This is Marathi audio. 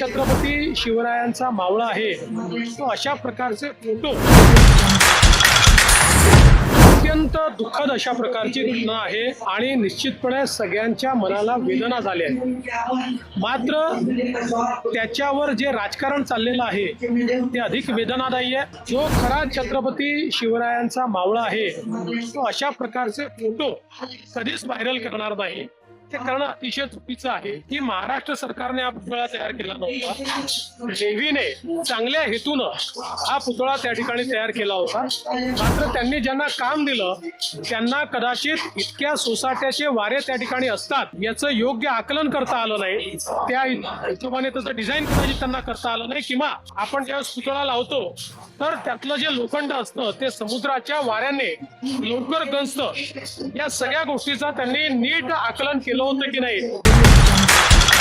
छत्रपती शिवरायांचा मावळा आहे. तो अशा प्रकारचे फोटो अत्यंत दुःखद अशा प्रकारची घटना आहे आणि निश्चितपणे सगळ्यांच्या मनाला वेदना झाल्या आहेत. मात्र त्याच्यावर जे राजकारण चाललेलं आहे ते अधिक वेदनादायी आहे. जो खरा छत्रपती शिवरायांचा मावळा आहे तो अशा प्रकारचे फोटो कधीच व्हायरल करणार नाही. ते करणं अतिशय चुकीचं आहे. की महाराष्ट्र सरकारने हा पुतळा तयार केला नव्हता. नेव्हीने चांगल्या हेतूनं हा पुतळा त्या ठिकाणी तयार केला होता. मात्र त्यांनी ज्यांना काम दिलं त्यांना कदाचित इतक्या सोसाट्याचे वारे त्या ठिकाणी असतात याचं योग्य आकलन करता आलं नाही. त्या हिशोबाने त्याचं डिझाईन कदाचित त्यांना करता आलं नाही किंवा आपण ज्यावेळेस पुतळा लावतो तर त्यातलं जे लोखंड असतं ते समुद्राच्या वाऱ्याने लवकर गंजतं. या सगळ्या गोष्टीचा त्यांनी नीट आकलन केलं 能的ない。